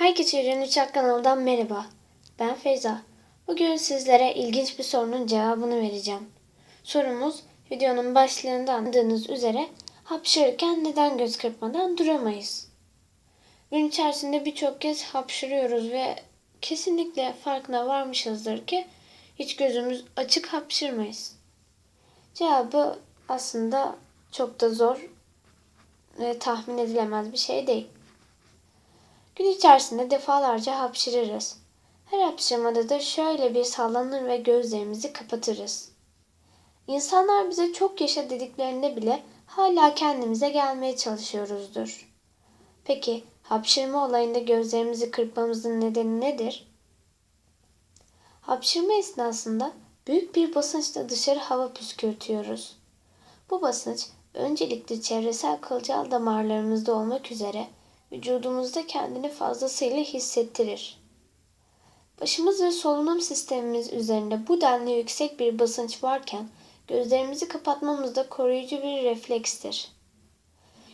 Herkese Yürüyen Uçak kanalından merhaba. Ben Feyza. Bugün sizlere ilginç bir sorunun cevabını vereceğim. Sorumuz videonun başlığında anladığınız üzere hapşırırken neden göz kırpmadan duramayız? Gün içerisinde birçok kez hapşırıyoruz ve kesinlikle farkına varmışızdır ki hiç gözümüz açık hapşırmayız. Cevabı aslında çok da zor ve tahmin edilemez bir şey değil. Gün içerisinde defalarca hapşırırız. Her hapşırmada da şöyle bir sallanır ve gözlerimizi kapatırız. İnsanlar bize çok yaşa dediklerinde bile hala kendimize gelmeye çalışıyoruzdur. Peki hapşırma olayında gözlerimizi kırpmamızın nedeni nedir? Hapşırma esnasında büyük bir basınçla dışarı hava püskürtüyoruz. Bu basınç öncelikle çevresel kılcal damarlarımızda olmak üzere vücudumuzda kendini fazlasıyla hissettirir. Başımız ve solunum sistemimiz üzerinde bu denli yüksek bir basınç varken gözlerimizi kapatmamız da koruyucu bir reflekstir.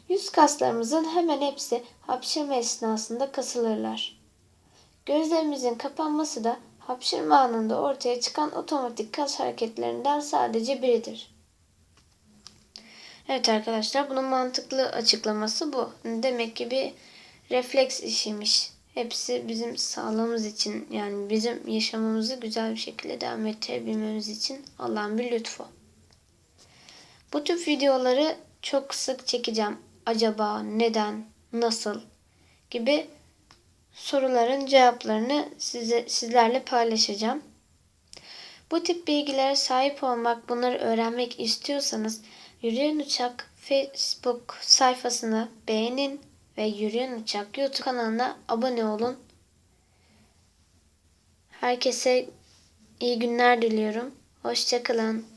Yüz kaslarımızın hemen hepsi hapşırma esnasında kasılırlar. Gözlerimizin kapanması da hapşırma anında ortaya çıkan otomatik kas hareketlerinden sadece biridir. Evet arkadaşlar bunun mantıklı açıklaması bu. Demek ki bir refleks işiymiş. Hepsi bizim sağlığımız için yani bizim yaşamamızı güzel bir şekilde devam ettirebilmemiz için Allah'ın bir lütfu. Bu tür videoları çok sık çekeceğim. Acaba, neden, nasıl gibi soruların cevaplarını size, sizlerle paylaşacağım. Bu tip bilgilere sahip olmak, bunları öğrenmek istiyorsanız Yürüyen Uçak Facebook sayfasını beğenin ve Yürüyen Uçak YouTube kanalına abone olun. Herkese iyi günler diliyorum. Hoşçakalın.